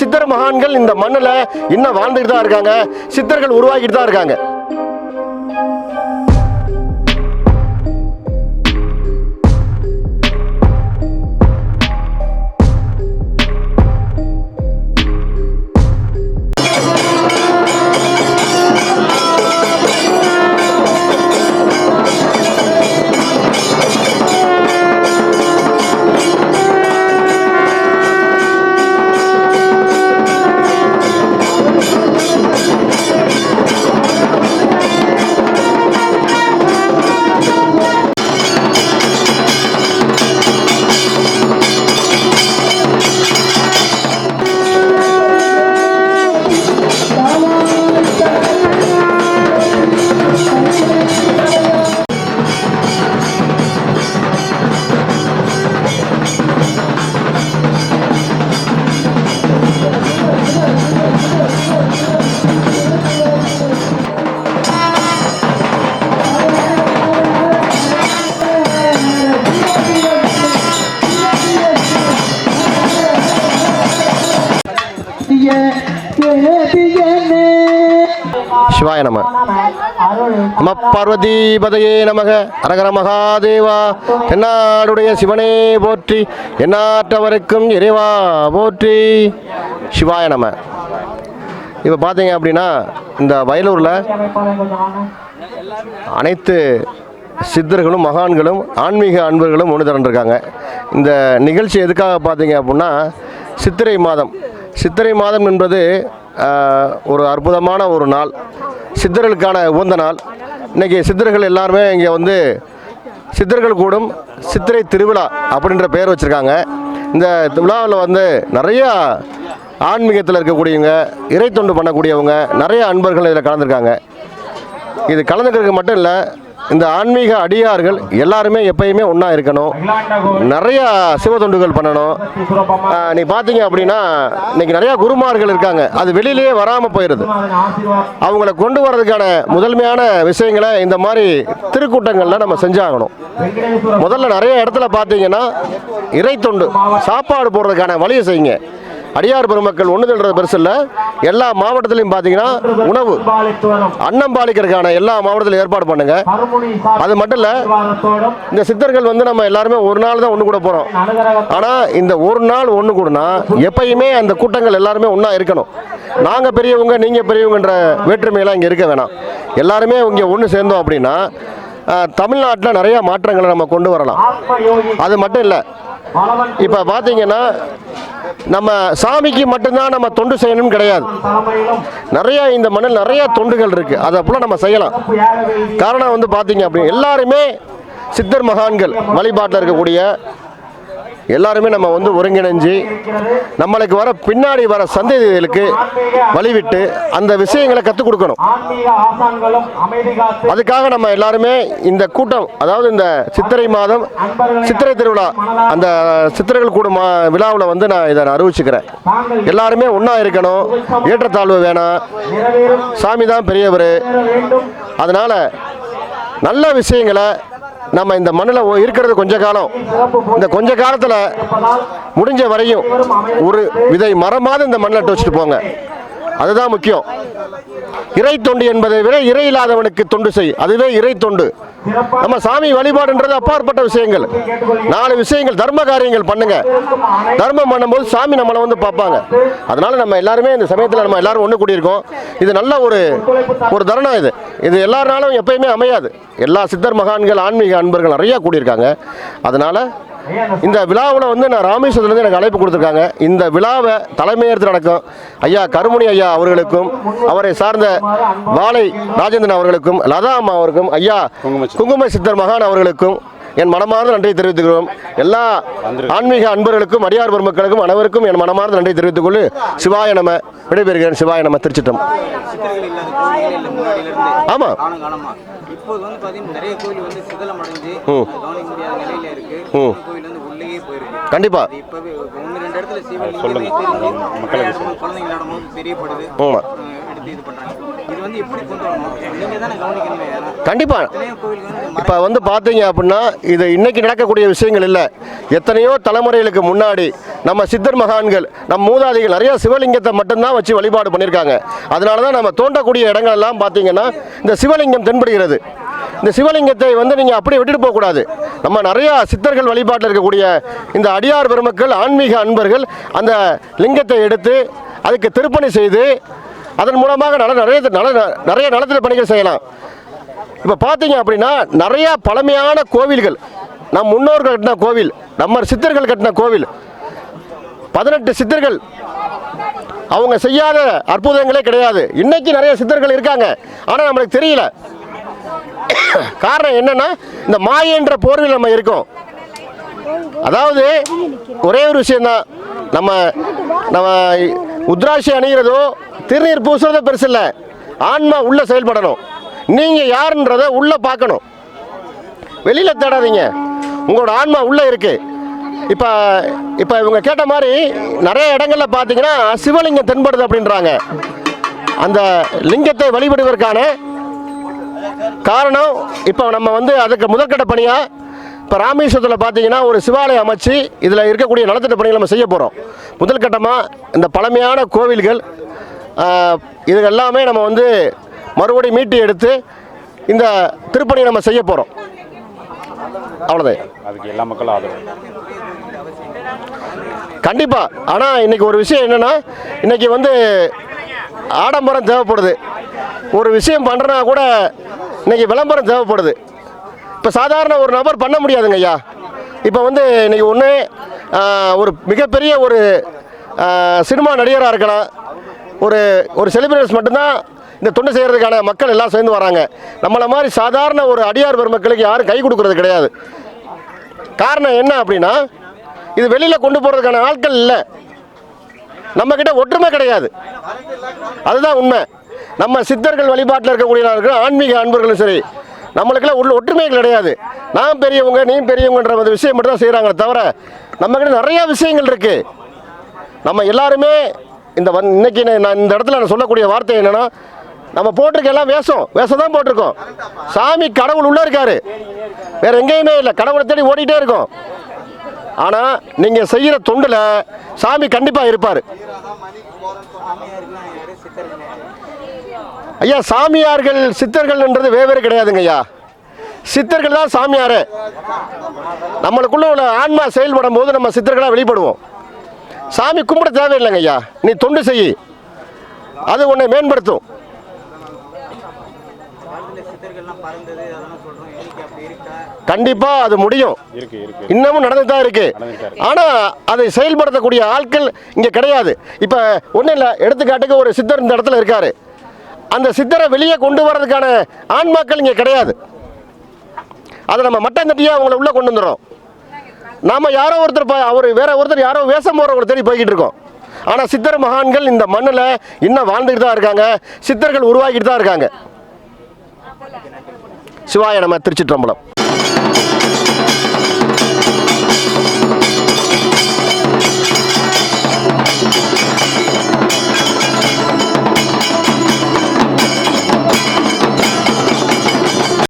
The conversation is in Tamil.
சித்தர் மகான்கள் இந்த மண்ணில் இன்னும் வாழ்ந்துட்டு தான் இருக்காங்க. சித்தர்கள் உருவாக்கிட்டு தான் இருக்காங்க. சிவாய நம. நம பார்வதிபதையே நமக. அரகர மகாதேவா. தென்னாடுடைய சிவனே போற்றி. எண்ணாற்றவருக்கும் இறைவா போற்றி. சிவாய நம. இப்போ பார்த்தீங்க அப்படின்னா இந்த வயலூரில் அனைத்து சித்தர்களும் மகான்களும் ஆன்மீக அன்பர்களும் ஒன்று திரண்டிருக்காங்க. இந்த நிகழ்ச்சி எதுக்காக பார்த்தீங்க அப்படின்னா சித்திரை மாதம். சித்திரை மாதம் என்பது ஒரு அற்புதமான ஒரு நாள். சித்தர்களுக்கான உகந்த நாள். இன்றைக்கி சித்தர்கள் எல்லாருமே இங்கே வந்து சித்தர்கள் கூடும் சித்திரை திருவிழா அப்படின்ற பெயர் வச்சுருக்காங்க. இந்த விழாவில் வந்து நிறையா ஆன்மீகத்தில் இருக்கக்கூடியவங்க இறை தொண்டு பண்ணக்கூடியவங்க நிறைய அன்பர்கள் இதில் கலந்துருக்காங்க. இது கலந்துக்கிறதுக்கு மட்டும் இல்லை இந்த ஆன்மீக அடியார்கள் எல்லாருமே எப்பயுமே ஒன்றா இருக்கணும். நிறையா சிவத்தொண்டுகள் பண்ணணும். நீ பார்த்தீங்க அப்படின்னா இன்னைக்கு நிறையா குருமார்கள் இருக்காங்க. அது வெளியிலேயே வராமல் போயிடுது அவங்கள கொண்டு வர்றதுக்கான முதன்மையான விஷயங்களை இந்த மாதிரி திருக்கூட்டங்களில் நம்ம செஞ்சாகணும். முதல்ல நிறைய இடத்துல பார்த்தீங்கன்னா இறை தொண்டு சாப்பாடு போடுறதுக்கான வழியை செய்யுங்க. அடியார் பெருமக்கள் ஒன்று பெருசு இல்லை. எல்லா மாவட்டத்திலையும் பார்த்தீங்கன்னா உணவு அன்னம் பாலிக்கிறதுக்கான எல்லா மாவட்டத்திலும் ஏற்பாடு பண்ணுங்க. அது மட்டும் இல்லை இந்த சித்தர்கள் வந்து நம்ம எல்லாருமே ஒரு நாள் தான் ஒன்று கூட போகிறோம் ஆனால் இந்த ஒரு நாள் ஒன்று கூடனா எப்பயுமே அந்த கூட்டங்கள் எல்லாருமே ஒன்றா இருக்கணும். நாங்கள் பெரியவங்க நீங்கள் பெரியவங்கன்ற வேற்றுமையெல்லாம் இங்கே இருக்க வேணாம். எல்லாருமே இங்கே ஒன்று சேர்ந்தோம் அப்படின்னா தமிழ்நாட்டில் நிறையா மாற்றங்களை நம்ம கொண்டு வரலாம். அது மட்டும் இல்லை இப்போ பார்த்தீங்கன்னா நம்ம சாமிக்கு மட்டும்தான் நம்ம தொண்டு செய்யணும்னு கிடையாது. நிறைய இந்த மண்ணில் நிறைய தொண்டுகள் இருக்குது அதை போல் நம்ம செய்யலாம். காரணம் வந்து பார்த்தீங்க அப்படி எல்லாருமே சித்தர் மகான்கள் வழிபாட்டில் இருக்கக்கூடிய எல்லாருமே நம்ம வந்து ஒருங்கிணைஞ்சு நம்மளுக்கு வர பின்னாடி வர சந்ததிகளுக்கு வழிவிட்டு அந்த விஷயங்களை கற்றுக் கொடுக்கணும். அதுக்காக நம்ம எல்லாருமே இந்த கூட்டம் அதாவது இந்த சித்திரை மாதம் சித்திரை திருவிழா அந்த சித்திரைகள் கூடும் விழாவில் வந்து நான் இதை அறிவிச்சுக்கிறேன். எல்லாருமே ஒன்றா இருக்கணும். ஏற்றத்தாழ்வு வேணாம். சாமி தான் பெரியவர். அதனால் நல்ல விஷயங்களை நம்ம இந்த மண்ணில் இருக்கிறது கொஞ்ச காலம். இந்த கொஞ்ச காலத்தில் முடிஞ்ச வரையும் ஒரு விதை மரமாவது இந்த மண்ணில் வச்சுட்டு போங்க. அதுதான் முக்கியம். இறை தொண்டு என்பதை விட இறை இல்லாதவனுக்கு தொண்டு செய். அதுவே இறை தொண்டு. நம்ம சாமி வழிபாடுன்றது அப்பாற்பட்ட விஷயங்கள். நாலு விஷயங்கள் தர்ம காரியங்கள் பண்ணுங்க. தர்மம் பண்ணும்போது சாமி நம்மளை வந்து பார்ப்பாங்க. அதனால நம்ம எல்லாருமே இந்த சமயத்தில் நம்ம எல்லாரும் ஒன்று கூடியிருக்கோம். இது நல்ல ஒரு ஒரு தருணம் இது. இது எல்லாருனாலும் எப்பயுமே அமையாது. எல்லா சித்தர் மகான்கள் ஆன்மீக அன்பர்கள் நிறையா கூடியிருக்காங்க. அதனால இந்த விழாவில் வந்து நான் ராமேஸ்வரத்துலேருந்து எனக்கு அழைப்பு கொடுத்துருக்காங்க. இந்த விழாவை தலைமையேற்று நடக்கும் ஐயா கருமுனி ஐயா அவர்களுக்கும் அவரை சார்ந்த வாழை ராஜேந்திரன் அவர்களுக்கும் லதா அம்மா அவருக்கும் ஐயா குங்கும சித்தர் மகான் அவர்களுக்கும் என் மனமார்ந்த நன்றியை தெரிவித்துக்கிறோம் எல்லா ஆன்மீக அன்பர்களுக்கும் அடியார் பெருமக்களுக்கும் அனைவருக்கும் என் மனமார்ந்த நன்றியை தெரிவித்துக் கொள்ளு சிவாய நம விடைபெறுகிறேன் சிவாய நம திருச்சிட்டம் ஆமா. இப்போது வந்து நிறைய கோயில் வந்து சிதலம் அடைஞ்சு ம். கவனிக்க முடியாத நிலையில இருக்கு ம். கோயில் வந்து உள்ளேயே போயிருக்கு கண்டிப்பா இப்பவே ஒன்று ரெண்டு இடத்துல மக்களுக்கு குழந்தைங்க போது தெரியப்படுது கண்டிப்பாக இப்போ வந்து பார்த்தீங்க அப்படின்னா இது இன்னைக்கு நடக்கக்கூடிய விஷயங்கள் இல்லை. எத்தனையோ தலைமுறைகளுக்கு முன்னாடி நம்ம சித்தர் மகான்கள் நம் மூதாதைகள் நிறைய சிவலிங்கத்தை மட்டும்தான் வச்சு வழிபாடு பண்ணியிருக்காங்க அதனால தான் நம்ம தோண்டக்கூடிய இடங்கள் எல்லாம் பார்த்தீங்கன்னா இந்த சிவலிங்கம் தென்படுகிறது. இந்த சிவலிங்கத்தை வந்து நீங்கள் அப்படியே விட்டுட்டு போகக்கூடாது. நம்ம நிறையா சித்தர்கள் வழிபாட்டில் இருக்கக்கூடிய இந்த அடியார் பெருமக்கள் ஆன்மீக அன்பர்கள் அந்த லிங்கத்தை எடுத்து அதுக்கு திருப்பணி செய்து அதன் மூலமாக நல நிறைய நல நிறைய நலத்திட்ட பணிகள் செய்யலாம். இப்போ பார்த்தீங்க அப்படின்னா நிறையா பழமையான கோவில்கள். நம் முன்னோர்கள் கட்டின கோவில் நம்ம சித்தர்கள் கட்டின கோவில். பதினெட்டு சித்தர்கள். அவங்க செய்யாத அற்புதங்களே கிடையாது. இன்னைக்கு நிறைய சித்தர்கள் இருக்காங்க. ஆனால் நம்மளுக்கு தெரியல. காரணம் என்னன்னா இந்த மாயன்ற போர்வில் நம்ம இருக்கோம். அதாவது ஒரே ஒரு விஷயம்தான். நம்ம நம்ம உத்ராட்சி அணிகிறதோ திருநீர் பூசுறதோ பெருசு இல்லை. ஆன்மா உள்ள செயல்படணும். நீங்கள் யாருன்றதை உள்ள பார்க்கணும். வெளியில் தேடாதீங்க. உங்களோட ஆன்மா உள்ளே இருக்கு. இப்போ இப்போ இவங்க கேட்ட மாதிரி நிறைய இடங்களில் பார்த்தீங்கன்னா சிவலிங்கம் தென்படுது அப்படின்றாங்க. அந்த லிங்கத்தை வழிபடுவதற்கான காரணம் இப்போ நம்ம வந்து அதுக்கு முதற்கட்ட பணியாக இப்போ ராமேஸ்வரத்தில் பார்த்தீங்கன்னா ஒரு சிவாலயம் அமைச்சு இதில் இருக்கக்கூடிய நலத்திட்ட பணிகள் நம்ம செய்ய போகிறோம் முதல் கட்டமாக இந்த பழமையான கோவில்கள் இது எல்லாமே நம்ம வந்து மறுபடியும் மீட்டு எடுத்து இந்த திருப்பணியை நம்ம செய்ய போகிறோம் அவ்வளோதான் அதுக்கு எல்லா மக்களும் ஆதரவு. கண்டிப்பாக ஆனால் இன்னைக்கு ஒரு விஷயம் என்னென்னா இன்னைக்கு வந்து ஆடம்பரம் தேவைப்படுது. ஒரு விஷயம் பண்ணுறனா கூட இன்னைக்கு விளம்பரம் தேவைப்படுது. இப்போ சாதாரண ஒரு நபர் பண்ண முடியாதுங்க ஐயா. இப்போ வந்து இன்னைக்கு ஒன்று ஒரு மிகப்பெரிய ஒரு சினிமா நடிகராக இருக்கலாம். ஒரு ஒரு செலிபிரிட்டிஸ் மட்டும்தான் இந்த தொண்டு செய்கிறதுக்கான மக்கள் எல்லாம் சேர்ந்து வராங்க. நம்மளை மாதிரி சாதாரண ஒரு அடியார் பெருமக்களுக்கு யாரும் கை கொடுக்கறது கிடையாது. காரணம் என்ன அப்படின்னா இது வெளியில் கொண்டு போகிறதுக்கான ஆட்கள் இல்லை. நம்மக்கிட்ட ஒற்றுமை கிடையாது. அதுதான் உண்மை. நம்ம சித்தர்கள் வழிபாட்டில் இருக்கக்கூடியவர்கள் ஆன்மீக அன்பர்களும் சரி நம்மளுக்கெல்லாம் உள்ள ஒற்றுமை கிடையாது. நான் பெரியவங்க நீ பெரியவங்கன்ற ஒரு விஷயம் மட்டும் தான் செய்கிறாங்களே தவிர நம்மக்கிட்ட நிறையா விஷயங்கள் இருக்குது நம்ம எல்லாருமே இந்த வந் இன்னைக்கு நான் இந்த இடத்துல நான் சொல்லக்கூடிய வார்த்தை என்னென்னா நம்ம போட்டிருக்க எல்லாம் வேஷம். வேஷம் தான் போட்டிருக்கோம். சாமி கடவுள் உள்ளே இருக்காரு. வேற எங்கேயுமே இல்லை. கடவுளை தேடி ஓடிட்டே இருக்கோம். ஆனால் நீங்கள் செய்கிற தொண்டில் சாமி கண்டிப்பாக இருப்பார். ஐயா சாமியார்கள் சித்தர்கள்ன்றது வேறு கிடையாதுங்க ஐயா. சித்தர்கள் தான் சாமியார். நம்மளுக்குள்ள உள்ள ஆன்மா செயல்படும் போது நம்ம சித்தர்களாக வெளிப்படுவோம். சாமி கும்பிட தேவையில்லைங்க ஐயா. நீ தொண்டு செய். அது உன்னை மேம்படுத்தும். கண்டிப்பாக அது முடியும். இன்னமும் நடந்துட்டு தான் இருக்கு. ஆனால் அதை செயல்படுத்தக்கூடிய ஆட்கள் இங்கே கிடையாது. இப்போ ஒன்றும் இல்லை எடுத்துக்காட்டுக்கு ஒரு சித்தர் இந்த இடத்துல இருக்காரு. அந்த சித்தரை வெளியே கொண்டு வர்றதுக்கான ஆன்மாக்கள் இங்கே கிடையாது. அதை நம்ம மட்டம் தட்டியாக அவங்கள உள்ளே கொண்டு வந்துடுறோம். நாம் யாரோ ஒருத்தர் அவர் வேற ஒருத்தர் யாரோ வேஷம் போகிற தேடி போய்கிட்டு இருக்கோம். ஆனால் சித்தர் மகான்கள் இந்த மண்ணில் இன்னும் வாழ்ந்துக்கிட்டு தான் இருக்காங்க. சித்தர்கள் உருவாக்கிட்டு தான் இருக்காங்க. சிவாய நம்ம திருச்சிற்றம்பலம்.